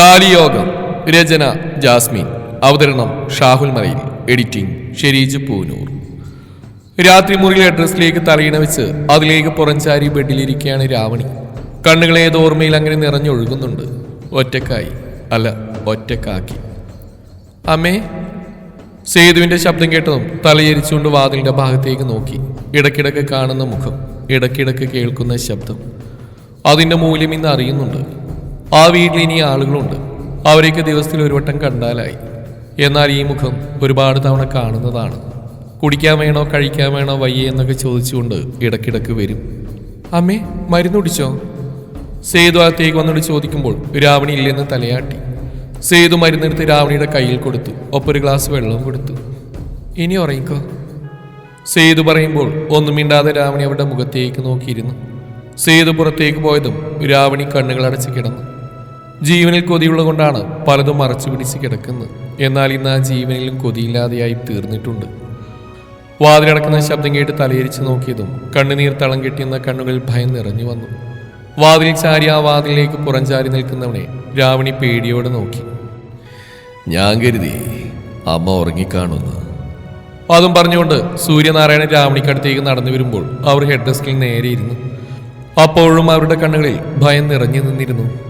താലിയോഗം രചന Jasmine. അവതരണം ഷാഹുൽ മലയിൽ editing Shereej Poonoor. രാത്രി മുറിയിലെ ഡ്രസ്സിലേക്ക് തലയിണ വെച്ച് അതിലേക്ക് പുറംചാരി ബെഡിലിരിക്കുകയാണ് രാവണി. കണ്ണുകളെ ഏത് ഓർമ്മയിൽ അങ്ങനെ നിറഞ്ഞൊഴുകുന്നുണ്ട്. ഒറ്റക്കായി അല്ല ഒറ്റക്കാക്കി. അമ്മേ സേതുവിന്റെ ശബ്ദം കേട്ടതും തലയരിച്ചുകൊണ്ട് വാതിലിന്റെ ഭാഗത്തേക്ക് നോക്കി. ഇടയ്ക്കിടയ്ക്ക് കാണുന്ന മുഖം ഇടയ്ക്കിടയ്ക്ക് കേൾക്കുന്ന ശബ്ദം. അതിന്റെ മൂല്യം ഇന്ന് അറിയുന്നുണ്ട്. ആ വീട്ടിൽ ഇനി ആളുകളുണ്ട്. അവരെയൊക്കെ ദിവസത്തിൽ ഒരു വട്ടം കണ്ടാലായി. എന്നാൽ ഈ മുഖം ഒരുപാട് തവണ കാണുന്നതാണ്. കുടിക്കാൻ വേണോ കഴിക്കാൻ വേണോ വയ്യേ എന്നൊക്കെ ചോദിച്ചുകൊണ്ട് ഇടക്കിടക്ക് വരും. അമ്മേ മരുന്ന് കുടിച്ചോ? സേതു അകത്തേക്ക് വന്നോട് ചോദിക്കുമ്പോൾ രാവണി ഇല്ലെന്ന് തലയാട്ടി. സേതു മരുന്നെടുത്ത് രാവണിയുടെ കയ്യിൽ കൊടുത്തു. ഒപ്പം ഒരു ഗ്ലാസ് വെള്ളവും കൊടുത്തു. ഇനി ഉറങ്ങിക്കോ. സേതു പറയുമ്പോൾ ഒന്നും മിണ്ടാതെ രാവണി അവരുടെ മുഖത്തേക്ക് നോക്കിയിരുന്നു. സേതു പുറത്തേക്ക് പോയതും രാവണി കണ്ണുകൾ അടച്ച് കിടന്നു. ജീവനിൽ കൊതിയുള്ളത് കൊണ്ടാണ് പലതും മറച്ചു പിടിച്ച് കിടക്കുന്നത്. എന്നാൽ ഇന്ന് ആ ജീവനിലും കൊതിയില്ലാതെയായി തീർന്നിട്ടുണ്ട്. വാതിലടക്കുന്ന ശബ്ദം കേട്ട് തലയിരിച്ച് നോക്കിയതും കണ്ണുനീർ തളം കെട്ടിയെന്ന കണ്ണുകൾ ഭയം നിറഞ്ഞു വന്നു. വാതിലിൽ ചാരി ആ വാതിലിലേക്ക് പുറംചാരി നിൽക്കുന്നവനെ രാവണി പേടിയോടെ നോക്കി. ഞാൻ കരുതി അമ്മ ഉറങ്ങിക്കാണുന്നു. അതും പറഞ്ഞുകൊണ്ട് സൂര്യനാരായണൻ രാവണിക്കടുത്തേക്ക് നടന്നു വരുമ്പോൾ അവർ ഹെഡ് ഡെസ്കിൽ നേരെ ഇരുന്നു. അപ്പോഴും അവരുടെ കണ്ണുകളിൽ ഭയം നിറഞ്ഞു നിന്നിരുന്നു.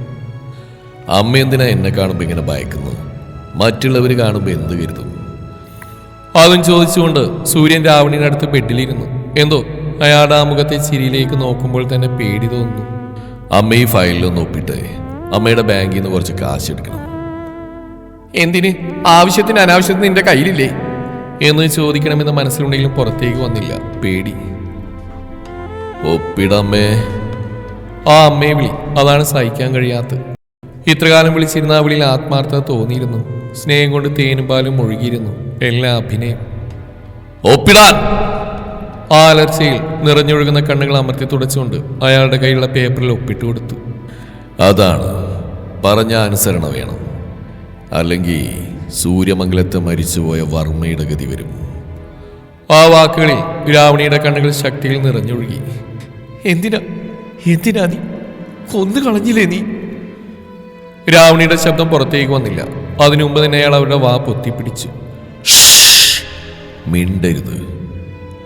അമ്മ എന്തിനാ എന്നെ കാണുമ്പോൾ ഇങ്ങനെ ഭയക്കുന്നത് മറ്റുള്ളവർ കാണുമ്പോൾ എന്ത് കരുതും? അതും ചോദിച്ചുകൊണ്ട് സൂര്യൻ രാവണിയുടെ അടുത്ത് ബെഡിലിരുന്നു. എന്തോ അയാളുടെ ആ മുഖത്തെ ചിരിയിലേക്ക് നോക്കുമ്പോൾ തന്നെ പേടി തോന്നുന്നു. അമ്മ ഈ ഫയലിലൊന്ന് ഒപ്പിട്ട്. അമ്മയുടെ ബാങ്കിൽ നിന്ന് കുറച്ച് കാശ് എടുക്കണം. എന്തിന്? ആവശ്യത്തിന് അനാവശ്യത്തിന് നിന്റെ കയ്യിലില്ലേ? എന്ന് ചോദിക്കണമെന്ന് മനസ്സിലുണ്ടെങ്കിലും പുറത്തേക്ക് വന്നില്ല. പേടി. ഒപ്പിടമ്മേ. ആ അമ്മയെ വിളി. അതാണ് സഹിക്കാൻ കഴിയാത്തത്. ഇത്രകാലം വിളിച്ചിരുന്ന ആ വിളിയിൽ ആത്മാർത്ഥത തോന്നിയിരുന്നു. സ്നേഹം കൊണ്ട് തേനും പാലും ഒഴുകിയിരുന്നു. എല്ലാ അഭിനയം. ഒപ്പിടാൻ! ആ അലർച്ചയിൽ നിറഞ്ഞൊഴുകുന്ന കണ്ണുകൾ അമർത്തി തുടച്ചുകൊണ്ട് അയാളുടെ കയ്യിലുള്ള പേപ്പറിൽ ഒപ്പിട്ട് കൊടുത്തു. അതാണ്. പറഞ്ഞ അനുസരണ വേണം. അല്ലെങ്കിൽ സൂര്യമംഗലത്ത് മരിച്ചുപോയ വർമ്മയുടെ ഗതി വരും. ആ വാക്കുകളിൽ രാവണിയുടെ കണ്ണുകൾ ശക്തിയിൽ നിറഞ്ഞൊഴുകി. എന്തിനാ? എന്തിനാ നീ? കൊന്നു കളഞ്ഞില്ലേ നീ? രാവണിയുടെ ശബ്ദം പുറത്തേക്ക് വന്നില്ല. അതിനു മുമ്പ് തന്നെ അയാൾ അവരുടെ വാ പൊത്തിപ്പിടിച്ചു മിണ്ടരുത്.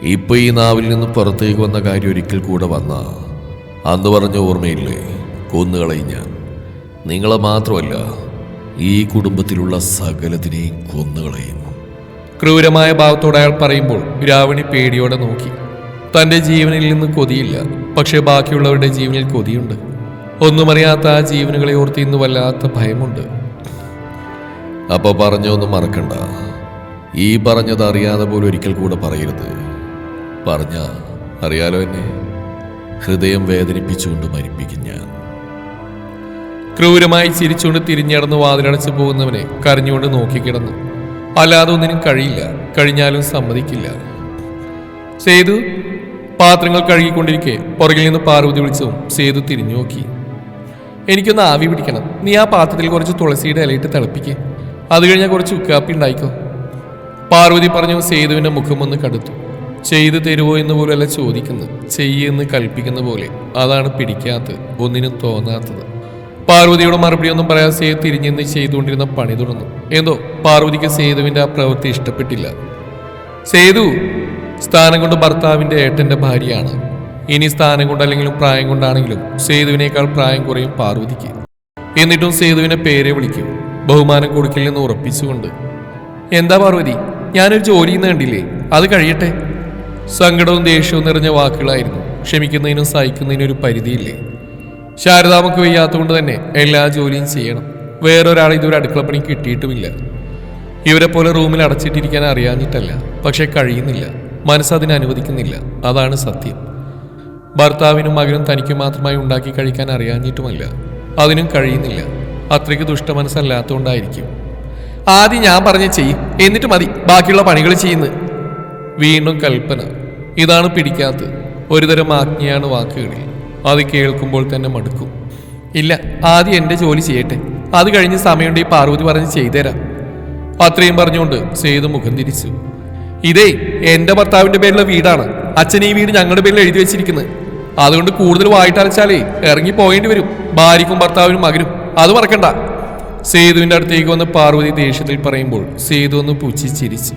ഇപ്പൊ ഈ നാവിൽ നിന്ന് പുറത്തേക്ക് വന്ന കാര്യം ഒരിക്കൽ കൂടെ വന്ന. അന്ന് പറഞ്ഞ ഓർമ്മയില്ലേ? കൊന്നുകളയും ഞാൻ. നിങ്ങളെ മാത്രമല്ല ഈ കുടുംബത്തിലുള്ള സകലത്തിനെയും കൊന്നുകളയും. ക്രൂരമായ ഭാവത്തോടെ അയാൾ പറയുമ്പോൾ രാവണി പേടിയോടെ നോക്കി. തന്റെ ജീവനിൽ നിന്ന് കൊതിയില്ല. പക്ഷേ ബാക്കിയുള്ളവരുടെ ജീവനിൽ കൊതിയുണ്ട്. ഒന്നും അറിയാത്ത ആ ജീവനുകളെ ഓർത്ത് ഇന്ന് വല്ലാത്ത ഭയമുണ്ട്. അപ്പൊ പറഞ്ഞൊന്നും മറക്കണ്ട. ഈ പറഞ്ഞത് അറിയാതെ പോലും ഒരിക്കൽ കൂടെ പറയരുത്. പറഞ്ഞ അറിയാലോ എന്നെ? ഹൃദയം വേദനിപ്പിച്ചുകൊണ്ട് മരിപ്പിക്കും ഞാൻ. ക്രൂരമായി ചിരിച്ചുകൊണ്ട് തിരിഞ്ഞടന്ന് വാതിലടച്ചു പോകുന്നവനെ കരഞ്ഞുകൊണ്ട് നോക്കിക്കിടന്നു. അല്ലാതെ ഒന്നിനും കഴിയില്ല. കഴിഞ്ഞാലും സമ്മതിക്കില്ല. സേതു പാത്രങ്ങൾ കഴുകിക്കൊണ്ടിരിക്കെ പുറകിൽ നിന്ന് പാർവതി വിളിച്ചതും സേതു തിരിഞ്ഞു നോക്കി. എനിക്കൊന്ന് ആവി പിടിക്കണം. നീ ആ പാത്രത്തിൽ കുറച്ച് തുളസിയുടെ ഇലയിട്ട് തിളപ്പിക്ക്. അത് കഴിഞ്ഞാൽ കുറച്ച് ഉക്കാപ്പി ഉണ്ടായിക്കോ. പാർവതി പറഞ്ഞു സേതുവിന്റെ മുഖം ഒന്ന് കടുത്തു. ചെയ്തു തരുമോ എന്ന് പോലെയല്ല ചോദിക്കുന്നത്. ചെയ്യെന്ന് കൽപ്പിക്കുന്ന പോലെ. അതാണ് പിടിക്കാത്തത്. ഒന്നിനും തോന്നാത്തത്. പാർവതിയുടെ മറുപടി ഒന്നും പറയാതെ സേതു തിരിഞ്ഞെന്ന് ചെയ്തുകൊണ്ടിരുന്ന പണി തുടർന്നു. എന്തോ? പാർവതിക്ക് സേതുവിന്റെ ആ പ്രവൃത്തി ഇഷ്ടപ്പെട്ടില്ല. സേതു സ്ഥാനം കൊണ്ട് ഭർത്താവിന്റെ ഏട്ടന്റെ ഭാര്യയാണ്. ഇനി സ്ഥാനം കൊണ്ടല്ലെങ്കിലും പ്രായം കൊണ്ടാണെങ്കിലും സേതുവിനേക്കാൾ പ്രായം കുറയും പാർവതിക്ക്. എന്നിട്ടും സേതുവിനെ പേരെ വിളിക്കും. ബഹുമാനം കൊടുക്കില്ലെന്ന് ഉറപ്പിച്ചുകൊണ്ട് എന്താ പാർവതി ഞാനൊരു ജോലി ചെയ്യുന്ന കണ്ടില്ലേ? അത് കഴിയട്ടെ. സങ്കടവും ദേഷ്യവും നിറഞ്ഞ വാക്കുകളായിരുന്നു. ക്ഷമിക്കുന്നതിനും സഹിക്കുന്നതിനും ഒരു പരിധിയില്ലേ? ശാരദാമക്ക് വയ്യാത്തതുകൊണ്ട് തന്നെ എല്ലാ ജോലിയും ചെയ്യണം. വേറൊരാൾ ഇതുവരെ അടുക്കളപ്പണി കിട്ടിയിട്ടുമില്ല. ഇവരെ പോലെ റൂമിൽ അടച്ചിട്ടിരിക്കാൻ അറിയാഞ്ഞിട്ടല്ല. പക്ഷെ കഴിയുന്നില്ല. മനസ്സതിന് അനുവദിക്കുന്നില്ല. അതാണ് സത്യം. ഭർത്താവിനും മകനും തനിക്ക് മാത്രമായി ഉണ്ടാക്കി കഴിക്കാൻ അറിയാഞ്ഞിട്ടുമല്ല. അതിനും കഴിയുന്നില്ല. അത്രയ്ക്ക് ദുഷ്ടമനസ്സല്ലാത്തതുകൊണ്ടായിരിക്കും ആദ്യം ഞാൻ പറഞ്ഞ ചെയ്യും എന്നിട്ട് മതി. ബാക്കിയുള്ള പണികൾ ചെയ്യുന്നത്. വീണ്ടും കൽപ്പന. ഇതാണ് പിടിക്കാത്തത്. ഒരുതരം ആജ്ഞയാണ് വാക്കുകളിൽ. അത് കേൾക്കുമ്പോൾ തന്നെ മടുക്കും. ഇല്ല ആദ്യം എന്റെ ജോലി ചെയ്യട്ടെ. അത് കഴിഞ്ഞ് സമയമുണ്ട് ഈ പാർവതി പറഞ്ഞ് ചെയ്തുതരാം. അത്രയും പറഞ്ഞുകൊണ്ട് സേതു മുഖം തിരിച്ചു. ഇതേ എന്റെ ഭർത്താവിന്റെ പേരിലുള്ള വീടാണ്. അച്ഛൻ ഈ വീട് ഞങ്ങളുടെ പേരിൽ എഴുതി വെച്ചിരിക്കുന്നത്. അതുകൊണ്ട് കൂടുതൽ വായിട്ടരച്ചാലേ ഇറങ്ങി പോകേണ്ടി വരും. ഭാര്യക്കും ഭർത്താവിനും മകനും. അത് മറക്കണ്ട. സേതുവിന്റെ അടുത്തേക്ക് വന്ന് പാർവതി ദേഷ്യത്തിൽ പറയുമ്പോൾ സേതു ഒന്ന് പുച്ഛിച്ചിരിച്ചു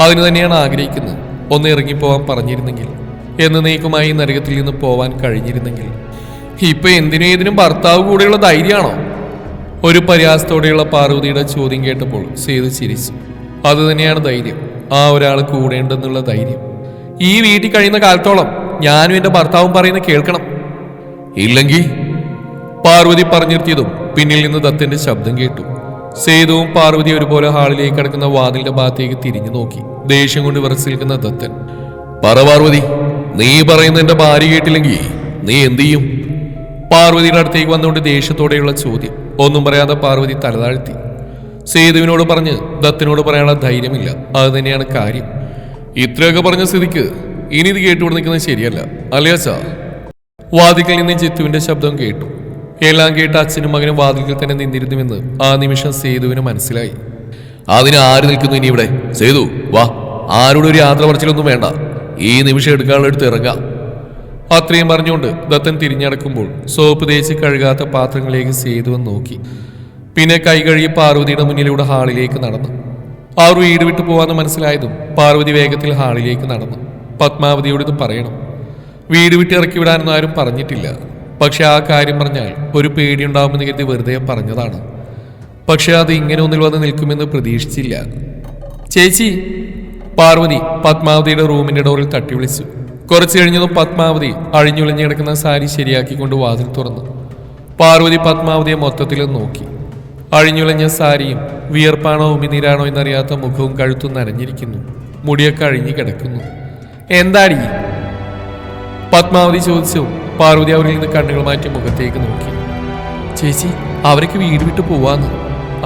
അതിന് തന്നെയാണ് ആഗ്രഹിക്കുന്നത്. ഒന്ന് ഇറങ്ങിപ്പോവാൻ പറഞ്ഞിരുന്നെങ്കിൽ എന്നേക്കുമായി നരകത്തിൽ നിന്ന് പോവാൻ കഴിഞ്ഞിരുന്നെങ്കിൽ ഇപ്പൊ എന്തിനും ഏതിനും ഭർത്താവ് കൂടെയുള്ള ധൈര്യമാണോ? ഒരു പരിഹാസത്തോടെയുള്ള പാർവതിയുടെ ചോദ്യം കേട്ടപ്പോൾ സേതു ചിരിച്ചു. അത് തന്നെയാണ് ധൈര്യം. ആ ഒരാൾ കൂടെയുണ്ടെന്നുള്ള ധൈര്യം. ഈ വീട്ടിൽ കഴിയുന്ന കാലത്തോളം ഞാനും എന്റെ ഭർത്താവും പറയുന്ന കേൾക്കണം. ഇല്ലെങ്കിൽ പാർവതി പറഞ്ഞിരുത്തിയതും പിന്നിൽ നിന്ന് ദത്തന്റെ ശബ്ദം കേട്ടു. സേതുവും പാർവതി ഒരുപോലെ ഹാളിലേക്ക് കിടക്കുന്ന വാതിലിന്റെ ഭാഗത്തേക്ക് തിരിഞ്ഞു നോക്കി. ദേഷ്യം കൊണ്ട് വിറച്ചു നിൽക്കുന്ന ദത്തൻ പറ പാർവതി നീ പറയുന്ന എന്റെ ഭാര്യ കേട്ടില്ലെങ്കിൽ നീ എന്തു ചെയ്യും? പാർവതിയുടെ അടുത്തേക്ക് വന്നുകൊണ്ട് ദേഷ്യത്തോടെയുള്ള ചോദ്യം. ഒന്നും പറയാതെ പാർവതി തലതാഴ്ത്തി സേതുവിനോട് പറഞ്ഞ് ദത്തിനോട് പറയാനുള്ള ധൈര്യമില്ല. അത് തന്നെയാണ് കാര്യം. ഇത്രയൊക്കെ പറഞ്ഞ സ്ഥിതിക്ക് ഇനി ഇത് കേട്ടുകൊണ്ട് നിൽക്കുന്നത് ശരിയല്ല. അല്ലയോ സാർ? വാതിക്കൽ നിന്ന് ജിത്തുവിന്റെ ശബ്ദം കേട്ടു. എല്ലാം കേട്ട് അച്ഛനും മകനും വാതിൽക്കൽ തന്നെ നിന്നിരുന്നുവെന്ന് ആ നിമിഷം സേതുവിന് മനസ്സിലായി. അതിന് ആര് നിൽക്കുന്നു ഇനി ഇവിടെ? സേതു വാ. ആരോടും ഒരു യാത്ര പറച്ചിലൊന്നും വേണ്ട. ഈ നിമിഷം എടുക്കാനുള്ള എടുത്ത് ഇറങ്ങാം. അത്രയും പറഞ്ഞുകൊണ്ട് ദത്തൻ തിരിഞ്ഞടക്കുമ്പോൾ സോപ്പ് തേച്ച് കഴുകാത്ത പാത്രങ്ങളിലേക്ക് സേതുവൻ നോക്കി. പിന്നെ കൈ കഴുകി പാർവതിയുടെ മുന്നിലൂടെ ഹാളിലേക്ക് നടന്നു. അവർ വീട് വിട്ടു പോവാന്ന് മനസ്സിലായതും പാർവതി വേഗത്തിൽ ഹാളിലേക്ക് നടന്നു. പത്മാവതിയോട് ഇത് പറയണം. വീട് വിട്ട് ഇറക്കി വിടാനൊന്നും ആരും പറഞ്ഞിട്ടില്ല. പക്ഷെ ആ കാര്യം പറഞ്ഞാൽ ഒരു പേടിയുണ്ടാവുമെന്ന് കരുതി വെറുതെ പറഞ്ഞതാണ്. പക്ഷെ അത് ഇങ്ങനെ ഒന്നിൽ വന്ന് നിൽക്കുമെന്ന് പ്രതീക്ഷിച്ചില്ല. ചേച്ചി പാർവതി പത്മാവതിയുടെ റൂമിന്റെ ഡോറിൽ തട്ടി വിളിച്ചു. കുറച്ചു കഴിഞ്ഞതും പത്മാവതി അഴിഞ്ഞുളിഞ്ഞു കിടക്കുന്ന സാരി ശരിയാക്കിക്കൊണ്ട് വാതിൽ തുറന്നു. പാർവതി പത്മാവതിയെ മൊത്തത്തിൽ നോക്കി. അഴിഞ്ഞുളഞ്ഞ സാരിയും വിയർപ്പാണോ ഉമിനീരാണോ എന്നറിയാത്ത മുഖവും കഴുത്തും നനഞ്ഞിരിക്കുന്നു. മുടിയൊക്കെ അഴിഞ്ഞു കിടക്കുന്നു. എന്താടി? പത്മാവതി ചോദിച്ചു. പാർവതി അവരിൽ നിന്ന് കണ്ണുകൾ മാറ്റി മുഖത്തേക്ക് നോക്കി. ചേച്ചി അവരൊക്കെ വീട് വിട്ടു പോവാന്ന്.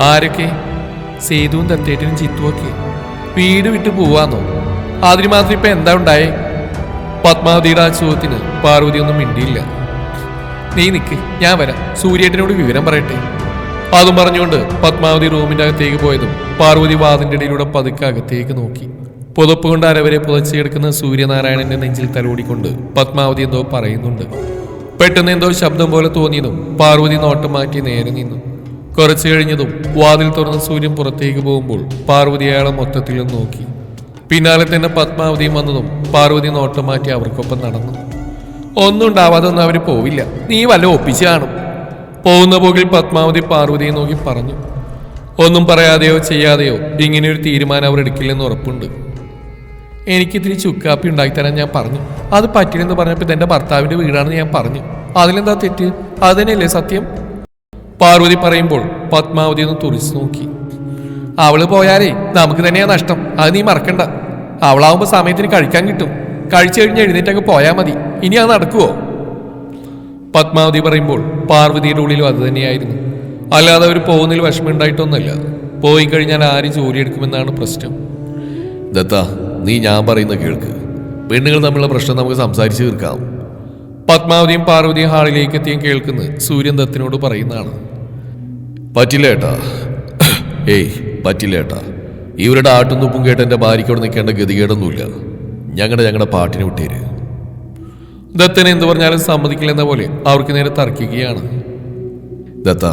ആരൊക്കെ? സേതുവും തത്തേറ്റനും ചിത്തുമൊക്കെ വീട് വിട്ട് പോവാന്നോ? അതിന് മാത്രം ഇപ്പൊ എന്താ ഉണ്ടായേ? പത്മാവതിയുടെ ആ ചോദ്യത്തിന് പാർവതി ഒന്നും മിണ്ടിയില്ല. നീ നിക്ക് ഞാൻ വരാം. സൂര്യേട്ടനോട് വിവരം പറയട്ടെ. അതും പറഞ്ഞുകൊണ്ട് പത്മാവതി റൂമിന്റെ അകത്തേക്ക് പോയതും പാർവതി വാതിന്റെ ഇടയിലൂടെ പതുക്കെ അകത്തേക്ക് നോക്കി. പുതപ്പ് കൊണ്ട് അരവരെ പുതച്ചെടുക്കുന്ന സൂര്യനാരായണന്റെ നെഞ്ചിൽ തലോടിക്കൊണ്ട് പത്മാവതി എന്തോ പറയുന്നുണ്ട്. പെട്ടെന്ന് എന്തോ ശബ്ദം പോലെ തോന്നിയതും പാർവതി നോട്ടം മാറ്റി നേരെ നിന്നു. കുറച്ചു കഴിഞ്ഞതും വാതിൽ തുറന്ന് സൂര്യൻ പുറത്തേക്ക് പോകുമ്പോൾ പാർവതി അയാളെ മൊത്തത്തിൽ നോക്കി. പിന്നാലെ തന്നെ പത്മാവതിയും വന്നതും പാർവതി നോട്ടം മാറ്റി അവർക്കൊപ്പം നടന്നു. ഒന്നും ഉണ്ടാവാതെ ഒന്നും അവർ പോവില്ല. നീ വല്ല ഒപ്പിച്ച് കാണും. പോകുന്ന പോകിൽ പത്മാവതി പാർവതിയെ നോക്കി പറഞ്ഞു. ഒന്നും പറയാതെയോ ചെയ്യാതെയോ ഇങ്ങനെ ഒരു തീരുമാനം അവർ എടുക്കില്ലെന്ന് ഉറപ്പുണ്ട്. എനിക്കിത്തിരി ചുക്കാപ്പി ഉണ്ടാക്കിത്തരാൻ ഞാൻ പറഞ്ഞു. അത് പറ്റില്ലെന്ന് പറഞ്ഞപ്പോൾ ഇതെന്റെ ഭർത്താവിന്റെ വീടാണെന്ന് ഞാൻ പറഞ്ഞു. അതിലെന്താ തെറ്റ്? അത് തന്നെയല്ലേ സത്യം? പാർവതി പറയുമ്പോൾ പത്മാവതി ഒന്ന് തുറിച്ചു നോക്കി. അവൾ പോയാലേ നമുക്ക് തന്നെയാ നഷ്ടം. അത് നീ മറക്കണ്ട. അവളാവുമ്പോൾ സമയത്തിന് കഴിക്കാൻ കിട്ടും. കഴിച്ചു കഴിഞ്ഞ് എഴുന്നേറ്റങ്ങ് പോയാൽ മതി. ഇനി അത് നടക്കുവോ? പത്മാവതി പറയുമ്പോൾ പാർവതിയുടെ ഉള്ളിലും അത് തന്നെയായിരുന്നു. അല്ലാതെ അവർ പോകുന്നതിൽ വിഷമമുണ്ടായിട്ടൊന്നുമല്ല പോയി കഴിഞ്ഞാൽ ആര് ജോലി എടുക്കുമെന്നാണ് പ്രശ്നം. ദത്ത നീ ഞാൻ പറയുന്ന കേൾക്ക്. പെണ്ണുങ്ങൾ തമ്മിലുള്ള പ്രശ്നം നമുക്ക് സംസാരിച്ച് തീർക്കാം. പത്മാവതിയും പാർവതിയും ഹാളിലേക്ക് എത്തിയും കേൾക്കുന്ന സൂര്യൻ ദത്തിനോട് പറയുന്നതാണ്. പറ്റില്ല ഏട്ടാ. ഏയ് പറ്റില്ല ഏട്ടാ. ഇവരുടെ ആട്ടും തുപ്പും കേട്ട് എന്റെ ഭാര്യയ്ക്കോട് നിൽക്കേണ്ട ഗതികേടൊന്നുമില്ല. ഞങ്ങളുടെ ഞങ്ങളുടെ പാട്ടിന് വിട്ടേര്. ദത്തൻ എന്ത് പറഞ്ഞാലും സമ്മതിക്കില്ലെന്ന പോലെ അവർക്ക് നേരെ തർക്കിക്കുകയാണ്. ദത്ത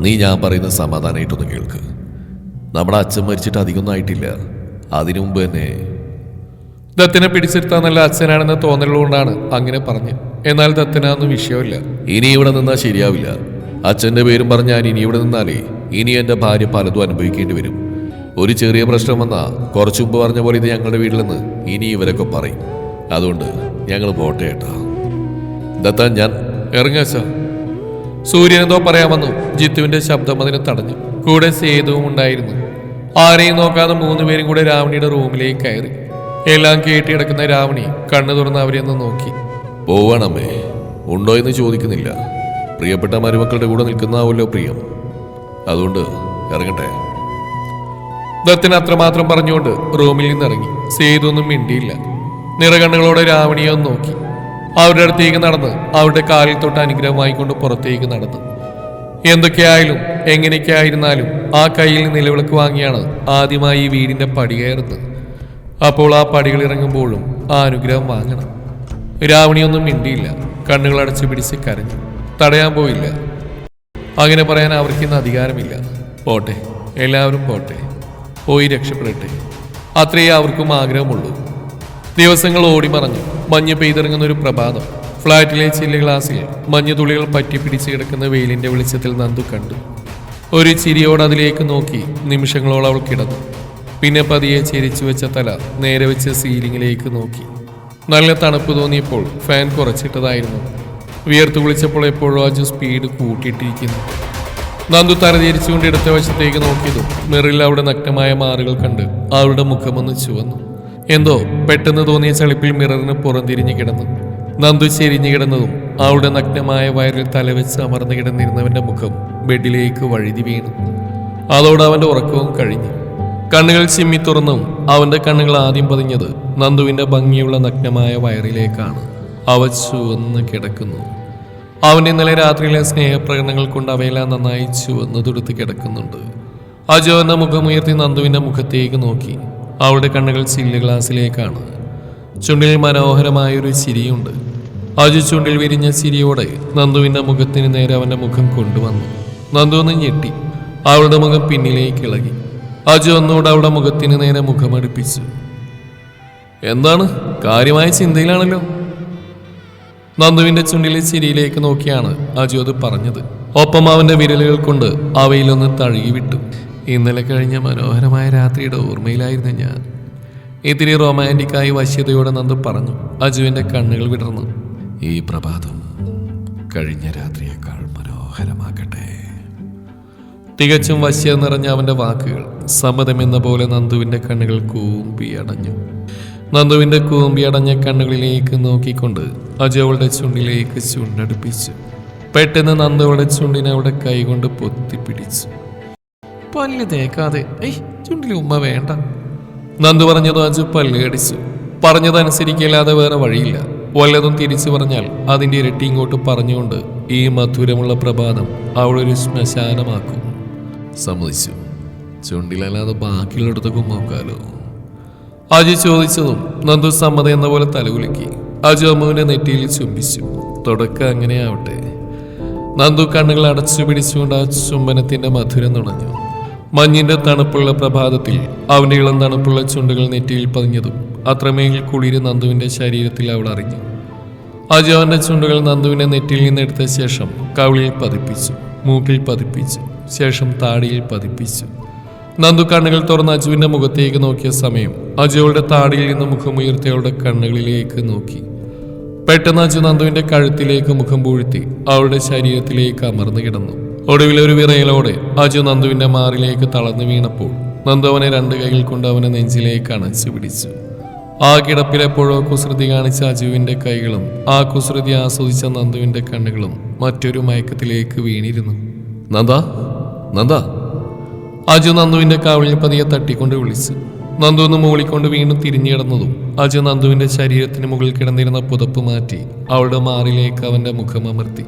നീ ഞാൻ പറയുന്ന സമാധാനമായിട്ടൊന്ന് കേൾക്ക്. നമ്മുടെ അച്ഛൻ മരിച്ചിട്ട് അധികമൊന്നും ആയിട്ടില്ല. അതിനു മുമ്പ് തന്നെ ദത്തിനെ പിടിച്ചിരുത്താൻ നല്ല അച്ഛനാണെന്ന് തോന്നലുകൊണ്ടാണ് അങ്ങനെ പറഞ്ഞു. എന്നാൽ ദത്തനാന്നും വിഷയമില്ല. ഇനി ഇവിടെ നിന്നാ ശരിയാവില്ല. അച്ഛന്റെ പേരും പറഞ്ഞ് ഞാൻ ഇനി ഇവിടെ നിന്നാലേ ഇനി എന്റെ ഭാര്യ പലതും അനുഭവിക്കേണ്ടി വരും. ഒരു ചെറിയ പ്രശ്നം വന്നാ കുറച്ചു മുമ്പ് പറഞ്ഞ പോലെ ഇത് ഞങ്ങളുടെ വീട്ടിൽ നിന്ന് ഇനി ഇവരൊക്കെ പറയും. അതുകൊണ്ട് ഞങ്ങൾ പോട്ടെ ഏട്ടാ. ദത്താൻ ഞാൻ സൂര്യൻ എന്തോ പറയാൻ വന്നു. ജിത്തുവിന്റെ ശബ്ദം അതിനെ തടഞ്ഞു. കൂടെ സേതുവും ഉണ്ടായിരുന്നു. ആരെയും നോക്കാതെ മൂന്നുപേരും കൂടെ രാവണിയുടെ റൂമിലേക്ക് കയറി. എല്ലാം കേട്ടി കിടക്കുന്ന രാവണി കണ്ണു തുറന്ന് അവരെ ഒന്ന് നോക്കി. പോവാണമ്മേ ഉണ്ടോ എന്ന് ചോദിക്കുന്നില്ല. പ്രിയപ്പെട്ട മരുമക്കളുടെ കൂടെ നിൽക്കുന്നതാവല്ലോ പ്രിയം. അതുകൊണ്ട് ഇറങ്ങട്ടെ. ദത്തിന് അത്രമാത്രം പറഞ്ഞുകൊണ്ട് റൂമിൽ നിന്ന് ഇറങ്ങി സേതൊന്നും മിണ്ടിയില്ല. നിറകണ്ണുകളോടെ രാവണിയെ ഒന്ന് നോക്കി. അവരുടെ അടുത്തേക്ക് നടന്ന് അവരുടെ കാലിൽ തൊട്ട് അനുഗ്രഹമായിക്കൊണ്ട് പുറത്തേക്ക് നടന്നു. എന്തൊക്കെയായാലും എങ്ങനെയൊക്കെ ആയിരുന്നാലും ആ കയ്യിൽ നിലവിളക്ക് വാങ്ങിയാണ് ആദ്യമായി ഈ വീടിന്റെ പടി കയറുന്നത്. അപ്പോൾ ആ പടികൾ ഇറങ്ങുമ്പോഴും ആ അനുഗ്രഹം വാങ്ങണം. രാവണിയൊന്നും മിണ്ടിയില്ല. കണ്ണുകൾ അടച്ചു പിടിച്ച് കരഞ്ഞു. തടയാൻ പോയില്ല. അങ്ങനെ പറയാൻ അവർക്കിന്ന് അധികാരമില്ല. പോട്ടെ എല്ലാവരും പോട്ടെ. പോയി രക്ഷപ്പെടട്ടെ. അത്രയേ അവർക്കും ആഗ്രഹമുള്ളൂ. ദിവസങ്ങൾ ഓടി മറഞ്ഞു. മഞ്ഞ് പെയ്തിറങ്ങുന്ന ഒരു പ്രഭാതം. ഫ്ളാറ്റിലെ ചില്ല ഗ്ലാസ്സിൽ മഞ്ഞ് തുള്ളികൾ പറ്റിപ്പിടിച്ച് കിടക്കുന്ന വെയിലിന്റെ വെളിച്ചത്തിൽ നന്ദു കണ്ടു. ഒരു ചിരിയോട് അതിലേക്ക് നോക്കി നിമിഷങ്ങളോളം അവൾ കിടന്നു. പിന്നെ പതിയെ ചിരിച്ചു വെച്ച തല നേരെ വെച്ച് സീലിംഗിലേക്ക് നോക്കി. നല്ല തണുപ്പ് തോന്നിയപ്പോൾ ഫാൻ കുറച്ചിട്ടതായിരുന്നു. വിയർത്ത് കുളിച്ചപ്പോൾ എപ്പോഴും അജു സ്പീഡ് കൂട്ടിയിട്ടിരിക്കുന്നു. നന്ദു തലതിരിച്ചുകൊണ്ട് ഇടത്തെ വശത്തേക്ക് നോക്കിയതും മിറിൽ അവിടെ നഗ്നമായ മാറുകൾ കണ്ട് അവളുടെ മുഖമൊന്ന് ചുവന്നു. എന്തോ പെട്ടെന്ന് തോന്നിയ ചളിപ്പിൽ മിററിന് പുറംതിരിഞ്ഞു കിടന്നു. നന്ദു ചെരിഞ്ഞു കിടന്നതും അവളുടെ നഗ്നമായ വയറിൽ തലവെച്ച് അമർന്നു കിടന്നിരുന്നവന്റെ മുഖം ബെഡിലേക്ക് വഴുതി വീണു. അതോടെ അവന്റെ ഉറക്കവും കഴിഞ്ഞു. കണ്ണുകൾ ചിമ്മി തുറന്നും അവന്റെ കണ്ണുകൾ ആദ്യം പതിഞ്ഞത് നന്ദുവിന്റെ ഭംഗിയുള്ള നഗ്നമായ വയറിലേക്കാണ്. അവ ചുവന്ന് കിടക്കുന്നു. അവന്റെ ഇന്നലെ രാത്രിയിലെ സ്നേഹപ്രകടനങ്ങൾ കൊണ്ട് അവയെല്ലാം നന്നായി ചുവന്ന് തുടുത്ത് കിടക്കുന്നുണ്ട്. അജോ മുഖമുയർത്തി നന്ദുവിന്റെ മുഖത്തേക്ക് നോക്കി. അവളുടെ കണ്ണുകൾ ചില്ല് ഗ്ലാസ്സിലേക്കാണ്. ചുണ്ടിൽ മനോഹരമായൊരു ചിരിയുണ്ട്. അജു ചുണ്ടിൽ വിരിഞ്ഞ ചിരിയോടെ നന്ദുവിന്റെ മുഖത്തിന് നേരെ അവന്റെ മുഖം കൊണ്ടുവന്നു. നന്ദു ഒന്ന് ഞെട്ടി. അവളുടെ മുഖം പിന്നിലേക്ക് ഇളകി. അജു ഒന്നുകൂടെ അവിടെ മുഖത്തിന് നേരെ മുഖമടുപ്പിച്ചു. എന്താണ്? കാര്യമായ ചിന്തയിലാണല്ലോ. നന്ദുവിന്റെ ചുണ്ടിലെ ചിരിയിലേക്ക് നോക്കിയാണ് അജു അത് പറഞ്ഞത്. ഒപ്പം അവന്റെ വിരലുകൾ കൊണ്ട് അവയിലൊന്ന് തഴുകി വിട്ടു ഇന്നലെ കഴിഞ്ഞ മനോഹരമായ രാത്രിയുടെ ഓർമ്മയിലായിരുന്നു ഞാൻ. ഇത്തിരി റൊമാന്റിക്കായി വശ്യതയോടെ നന്ദു പറഞ്ഞു. അജുവിന്റെ കണ്ണുകൾ വിടർന്നു. ഈ പ്രഭാതം കഴിഞ്ഞ രാത്രിയേക്കാൾ മനോഹരമാക്കട്ടെ തികച്ചും വശ്യ നിറഞ്ഞ അവന്റെ വാക്കുകൾ സമ്മതമെന്ന പോലെ നന്ദുവിന്റെ കണ്ണുകൾ കൂമ്പി അടഞ്ഞു. നന്ദുവിന്റെ കൂമ്പി അടഞ്ഞ കണ്ണുകളിലേക്ക് നോക്കിക്കൊണ്ട് അജു അവളുടെ ചുണ്ടിലേക്ക് ചുണ്ടടുപ്പിച്ചു. പെട്ടെന്ന് നന്ദു അവളുടെ ചുണ്ടിനെ അവിടെ കൈകൊണ്ട് പൊത്തിപ്പിടിച്ചു. പല്ല് തേക്കാതെ ഏയ് ചുണ്ടിൽ ഉമ്മ വേണ്ട. നന്ദു പറഞ്ഞതും അജു പല്ല് കടിച്ചു. പറഞ്ഞതനുസരിക്കല്ലാതെ വേറെ വഴിയില്ല. വല്ലതും തിരിച്ചു പറഞ്ഞാൽ അതിന്റെ ഇരട്ടി ഇങ്ങോട്ട് പറഞ്ഞുകൊണ്ട് ഈ മധുരമുള്ള പ്രഭാതം അവളൊരു ശ്മശാനമാക്കും. സമ്മതിച്ചു. ചുണ്ടിലല്ലാതെ ബാക്കിയുള്ളിടത്തൊക്കെ നോക്കാലോ അജു ചോദിച്ചതും നന്ദു സമ്മതം എന്ന പോലെ തലകുലുക്കി അജു അമ്മുവിനെ നെറ്റിയിൽ ചുംബിച്ചു. തുടക്കം അങ്ങനെയാവട്ടെ. നന്ദു കണ്ണുകൾ അടച്ചു പിടിച്ചുകൊണ്ട് ആ ചുംബനത്തിന്റെ മധുരം നുണഞ്ഞു. മഞ്ഞിന്റെ തണുപ്പുള്ള പ്രഭാതത്തിൽ അവന്റെ ഇളം തണുപ്പുള്ള ചുണ്ടുകൾ നെറ്റിയിൽ പതിഞ്ഞതും അത്രമേൽ കുളിര് നന്ദുവിന്റെ ശരീരത്തിൽ അവൾ അറിഞ്ഞു. അജു അവന്റെ ചുണ്ടുകൾ നന്ദുവിനെ നെറ്റിയിൽ നിന്നെടുത്ത ശേഷം കവിളിൽ പതിപ്പിച്ചു മൂക്കിൽ പതിപ്പിച്ചു. ശേഷം താടിയിൽ പതിപ്പിച്ചു. നന്ദു കണ്ണുകൾ തുറന്ന് അജുവിന്റെ മുഖത്തേക്ക് നോക്കിയ സമയം അജുവളുടെ താടിയിൽ നിന്ന് മുഖമുയർത്തി അവളുടെ കണ്ണുകളിലേക്ക് നോക്കി. പെട്ടെന്ന് അജു നന്ദുവിന്റെ കഴുത്തിലേക്ക് മുഖം പൂഴ്ത്തി അവളുടെ ശരീരത്തിലേക്ക് അമർന്നു കിടന്നു. ഒടുവിൽ ഒരു വിറയലോടെ അജു നന്ദുവിന്റെ മാറിലേക്ക് തളർന്നു വീണപ്പോൾ നന്ദു അവനെ രണ്ട് കൈകൾ കൊണ്ട് അവനെ നെഞ്ചിലേക്ക് അണച്ചു പിടിച്ചു. ആ കിടപ്പിലെപ്പോഴോ കുസൃതി കാണിച്ച അജുവിന്റെ കൈകളും ആ കുസൃതി ആസ്വദിച്ച നന്ദുവിന്റെ കണ്ണുകളും മറ്റൊരു മയക്കത്തിലേക്ക് വീണിരുന്നു. നന്ദ നന്ദ അജു നന്ദുവിന്റെ കാവലിൽ പതിയെ തട്ടിക്കൊണ്ട് വിളിച്ചു. നന്ദു ഒന്ന് മൂളിക്കൊണ്ട് വീണ്ടും തിരിഞ്ഞു കിടന്നതും അജു നന്ദുവിന്റെ ശരീരത്തിന് മുകളിൽ കിടന്നിരുന്ന പുതപ്പ് മാറ്റി അവളുടെ മാറിലേക്ക് അവന്റെ മുഖം അമർത്തി.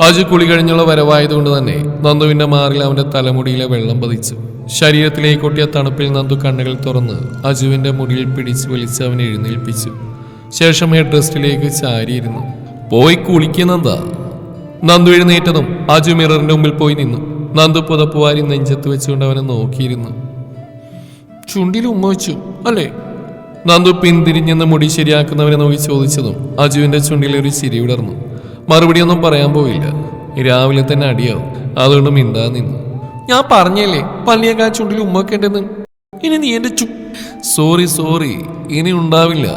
അജു കുളി കഴിഞ്ഞുള്ള വരവായതുകൊണ്ട് തന്നെ നന്ദുവിന്റെ മാറിൽ അവന്റെ തലമുടിയിലെ വെള്ളം പതിച്ചു. ശരീരത്തിലേക്ക് കൊട്ടിയ തണുപ്പിൽ നന്ദു കണ്ണുകൾ തുറന്ന് അജുവിന്റെ മുടിയിൽ പിടിച്ച് വലിച്ച് അവനെ എഴുന്നേൽപ്പിച്ചു. ശേഷം ഹെഡ് റെസ്റ്റിലേക്ക് ചാരിയിരുന്നു. പോയി കുളിക്കുന്നെന്താ നന്ദു എഴുന്നേറ്റതും അജു മിററിന്റെ മുമ്പിൽ പോയി നിന്നു. നന്ദു പുതപ്പുവാരി നെഞ്ചത്ത് വെച്ചുകൊണ്ട് അവനെ നോക്കിയിരുന്നു. ചുണ്ടിൽ ഉമ്മ വെച്ചു അല്ലേ? നന്ദു പിന്തിരിഞ്ഞെന്ന് മുടി ശരിയാക്കുന്നവനെ നോക്കി ചോദിച്ചതും അജുവിന്റെ ചുണ്ടിൽ ഒരു ചിരി വിടർന്നു മറുപടി ഒന്നും പറയാൻ പോയില്ല രാവിലെ തന്നെ അടിയാവും. അതുകൊണ്ട് മിണ്ടാ നിന്നു. ഞാൻ പറഞ്ഞല്ലേ പള്ളിയേക്കാ ചുണ്ടിൽ ഉമ്മക്കേണ്ടെന്ന് ഇനി നീ എന്റെ ചു സോറി സോറി. ഇനി ഉണ്ടാവില്ല.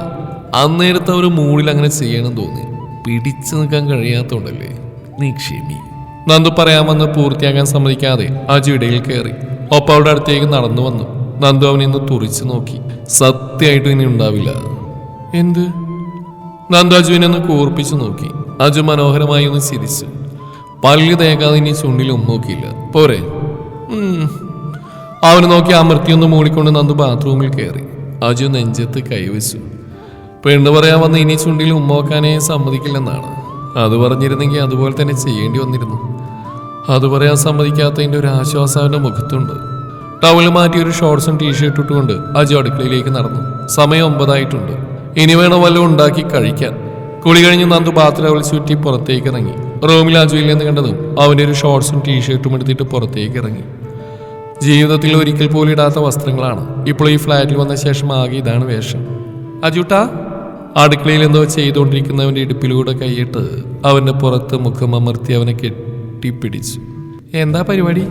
അന്നേരത്തെ ഒരു മൂടിൽ അങ്ങനെ ചെയ്യണം തോന്നി. പിടിച്ചു നിൽക്കാൻ കഴിയാത്തോണ്ടല്ലേ. നീ ക്ഷമി നന്ദു പറയാമെന്ന് പൂർത്തിയാക്കാൻ സമ്മതിക്കാതെ അജു ഇടയിൽ കയറി. ഒപ്പം അവിടെ അടുത്തേക്ക് നടന്നു വന്നു. നന്ദു അവനെ ഒന്ന് തുറിച്ചു നോക്കി. സത്യമായിട്ടും ഇനി ഉണ്ടാവില്ല. എന്ത്? നന്ദു അജുവിനെ ഒന്ന് കൂർപ്പിച്ചു നോക്കി. അജു മനോഹരമായി ഒന്ന് ചിരിച്ചു. പല്ല് തേക്കാതെ ഇനി ചുണ്ടിൽ ഉമ്മോക്കിയില്ല പോരെ. അവനെ നോക്കി അമർത്തിയൊന്ന് മൂളിക്കൊണ്ട് നന്ദു ബാത്റൂമിൽ കയറി. അജു നെഞ്ചത്ത് കൈവച്ചു. പെണ്ണ് പറയാൻ വന്ന് ഇനി ചുണ്ടിൽ ഉമ്മോക്കാനേ സമ്മതിക്കില്ലെന്നാണ്. അത് പറഞ്ഞിരുന്നെങ്കിൽ അതുപോലെ തന്നെ ചെയ്യേണ്ടി വന്നിരുന്നു. അത് പറയാൻ സമ്മതിക്കാത്തതിന്റെ ഒരു ആശ്വാസം അവന്റെ മുഖത്തുണ്ട്. ടവൽ മാറ്റി ഒരു ഷോർട്സും ടീഷർട്ടും ഇട്ടുകൊണ്ട് അജു അടുക്കളയിലേക്ക് നടന്നു. സമയം ഒമ്പതായിട്ടുണ്ട്. ഇനി വേണം വല്ലതും ഉണ്ടാക്കി കഴിക്കാൻ. കുളി കഴിഞ്ഞ് നന്ദു ബാത്റൂമിൽ ചുറ്റി പുറത്തേക്ക് ഇറങ്ങി. റൂമിൽ അജുവിൽ നിന്ന് കണ്ടതും അവന്റെ ഒരു ഷോർട്സും ടീഷർട്ടും എടുത്തിട്ട് പുറത്തേക്ക് ഇറങ്ങി. ജീവിതത്തിൽ ഒരിക്കൽ പോലും ഇടാത്ത വസ്ത്രങ്ങളാണ്. ഇപ്പോൾ ഈ ഫ്ലാറ്റിൽ വന്ന ശേഷം ആകെ ഇതാണ് വേഷം. അജുട്ടാ അടുക്കളയിൽ എന്തോ ചെയ്തുകൊണ്ടിരിക്കുന്നവന്റെ ഇടുപ്പിലൂടെ കൈയിട്ട് അവന്റെ പുറത്ത് മുഖം അമർത്തി അവനെ കെട്ടിപ്പിടിച്ചു. എന്താ പരിപാടി?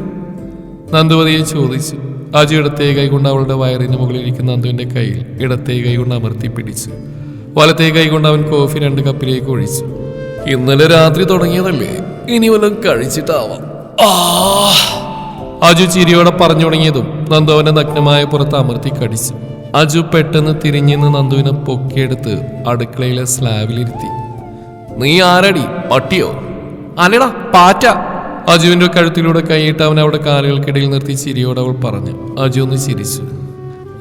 നന്ദുവതിയെ ചോദിച്ചു. അജു ഇടത്തേ കൈ കൊണ്ട് അവളുടെ വയറിന് മുകളിലിരിക്കുന്ന നന്ദുവിന്റെ കയ്യിൽ ഇടത്തേ കൈകൊണ്ട് അമർത്തി പിടിച്ചു. വലത്തേ കൈകൊണ്ട് അവൻ കോഫി രണ്ട് കപ്പിലേക്ക് ഒഴിച്ചു. ഇന്നലെ രാത്രി തുടങ്ങിയതല്ലേ? ഇനി വല്ലതും കഴിച്ചിട്ടാവാം. അജു ചിരിയോടെ പറഞ്ഞു തുടങ്ങിയതും നന്ദു അവന്റെ നഗ്നമായ പുറത്ത് അമർത്തി കടിച്ചു. അജു പെട്ടെന്ന് തിരിഞ്ഞിന്ന് നന്ദുവിനെ പൊക്കിയെടുത്ത് അടുക്കളയിലെ സ്ലാബിലിരുത്തി. നീ ആരടി? പട്ടിയോ? അല്ലടാ പാറ്റ. അജുവിന്റെ കഴുത്തിലൂടെ കൈയിട്ട് അവൻ അവിടെ കാലുകൾക്കിടയിൽ നിർത്തി ചിരിയോടെ അവൾ പറഞ്ഞു. അജു ഒന്ന് ചിരിച്ചു.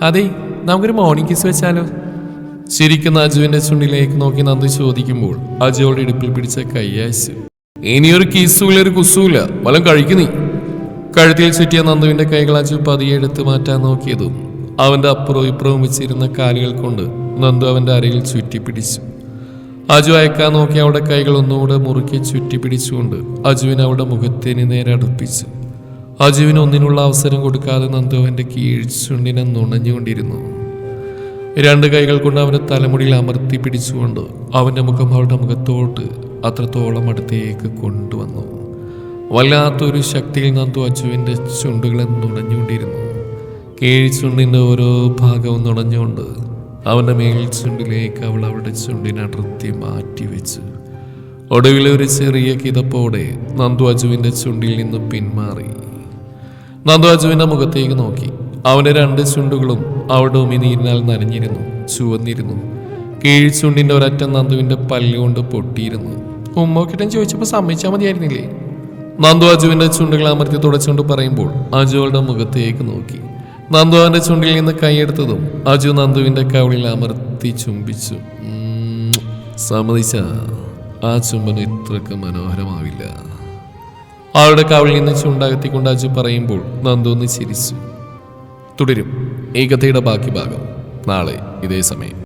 അതെ നമുക്കൊരു മോർണിംഗ് കിസ് വെച്ചാലോ? ചിരിക്കുന്ന അജുവിന്റെ ചുണ്ടിലേക്ക് നോക്കി നന്ദു ചോദിക്കുമ്പോൾ അജുവോട് ഇടുപ്പിൽ പിടിച്ച കയ്യാശു ഇനിയൊരു കിസ്സുമില്ല ഒരു കുസ്സുമില്ല വല്ലതും കഴിക്കുന്നീ കഴുത്തിൽ ചുറ്റിയ നന്ദുവിന്റെ കൈകൾ അജു പതിയെ എടുത്തു മാറ്റാൻ നോക്കിയതും അവന്റെ അപ്പുറവും ഇപ്പുറവും വെച്ചിരുന്ന കാലുകൾ കൊണ്ട് നന്ദു അവന്റെ അരയിൽ ചുറ്റിപ്പിടിച്ചു. അജു അയക്കാൻ നോക്കി അവളുടെ കൈകൾ ഒന്നുകൂടെ മുറുക്കി ചുറ്റിപ്പിടിച്ചുകൊണ്ട് അജുവിനെ അവളുടെ മുഖത്തിന് നേരെ അടുപ്പിച്ചു. അജുവിന് ഒന്നിനുള്ള അവസരം കൊടുക്കാതെ നന്ദു അവന്റെ കീഴ്ചുണ്ടിനെ നുണഞ്ഞുകൊണ്ടിരുന്നു. രണ്ട് കൈകൾ കൊണ്ട് അവന്റെ തലമുടിയിൽ അമർത്തി പിടിച്ചുകൊണ്ട് അവന്റെ മുഖം അവളുടെ മുഖത്തോട്ട് അത്രത്തോളം അടുത്തേക്ക് കൊണ്ടുവന്നു. വല്ലാത്തൊരു ശക്തിയിൽ നന്ദു അജുവിന്റെ ചുണ്ടുകളെ നുണഞ്ഞുകൊണ്ടിരുന്നു. കീഴ്ചുണ്ടിന്റെ ഓരോ ഭാഗവും നുണഞ്ഞുകൊണ്ട് അവന്റെ മേൽ ചുണ്ടിലേക്ക് അവൾ അവളുടെ ചുണ്ടിനടർത്തി മാറ്റിവെച്ചു ഒടുവിൽ ഒരു ചെറിയ കിതപ്പോടെ നന്ദുവാജുവിന്റെ ചുണ്ടിൽ നിന്ന് പിന്മാറി. നന്ദുവാജുവിന്റെ മുഖത്തേക്ക് നോക്കി. അവന്റെ രണ്ട് ചുണ്ടുകളും അവളുടെ ഉമിനീരിനാൽ നനഞ്ഞിരുന്നു ചുവന്നിരുന്നു. കീഴ്ചുണ്ടിന്റെ ഒരറ്റം നന്ദുവിന്റെ പല്ലുകൊണ്ട് പൊട്ടിയിരുന്നു. ഉമ്മോക്കിട്ടൻ ചോദിച്ചപ്പോൾ സമ്മതിച്ചാൽ മതിയായിരുന്നില്ലേ? നന്ദു അജുവിന്റെ ചുണ്ടുകൾ അമർത്തി തുടച്ചുകൊണ്ട് പറയുമ്പോൾ അജുവളുടെ മുഖത്തേക്ക് നോക്കി. നന്ദു അവന്റെ ചുണ്ടിൽ നിന്ന് കൈയെടുത്തതും അജു നന്ദുവിന്റെ കവിളിൽ അമർത്തി ചുംബിച്ചു. സമ്മതിച്ച ആ ചുംബനം ഇത്രക്ക് മനോഹരമാവില്ല. അവളുടെ കവിളിൽ നിന്ന് ചുണ്ടകത്തിക്കൊണ്ട് അജു പറയുമ്പോൾ നന്ദു ഒന്ന് ചിരിച്ചു. തുടരും. ഈ കഥയുടെ ബാക്കി ഭാഗം. നാളെ ഇതേ സമയം.